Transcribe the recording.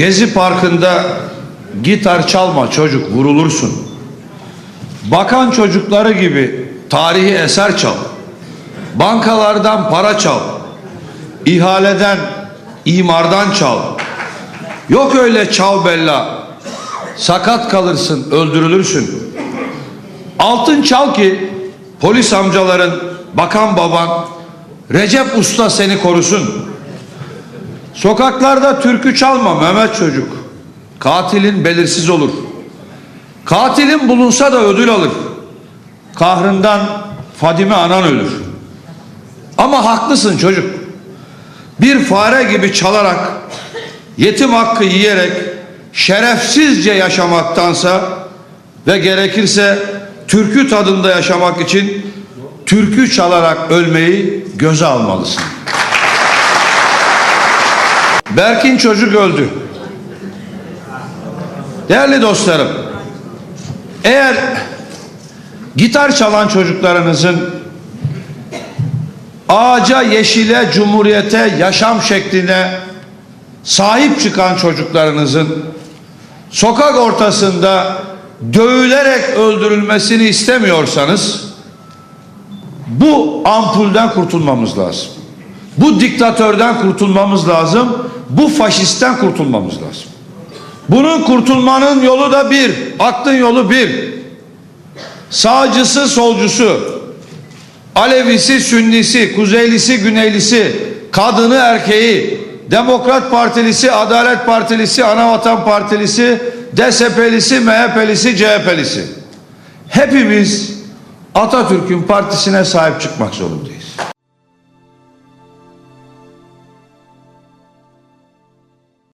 Gezi Parkı'nda gitar çalma çocuk vurulursun. Bakan çocukları gibi tarihi eser çal. Bankalardan para çal. İhaleden, imardan çal. Yok öyle çal bella. Sakat kalırsın, öldürülürsün. Altın çal ki polis amcaların, bakan baban, Recep Usta seni korusun. Sokaklarda türkü çalma Mehmet çocuk. Katilin belirsiz olur. Katilin bulunsa da ödül alır. Kahrından Fadime anan ölür. Ama haklısın çocuk. Bir fare gibi çalarak, yetim hakkı yiyerek, şerefsizce yaşamaktansa ve gerekirse türkü tadında yaşamak için türkü çalarak ölmeyi göze almalısın. Berkin çocuk öldü. Değerli dostlarım, eğer gitar çalan çocuklarınızın ağaca, yeşile, cumhuriyete, yaşam şekline sahip çıkan çocuklarınızın sokak ortasında dövülerek öldürülmesini istemiyorsanız bu ampulden kurtulmamız lazım. Bu diktatörden kurtulmamız lazım. Bu faşistten kurtulmamız lazım. Bunun kurtulmanın yolu da bir. Aklın yolu bir. Sağcısı, solcusu, Alevisi, Sünnisi, Kuzeylisi, Güneylisi, kadını, erkeği, Demokrat Partilisi, Adalet Partilisi, Anavatan Partilisi, DSP'lisi, MHP'lisi, CHP'lisi. Hepimiz Atatürk'ün partisine sahip çıkmak zorundayız.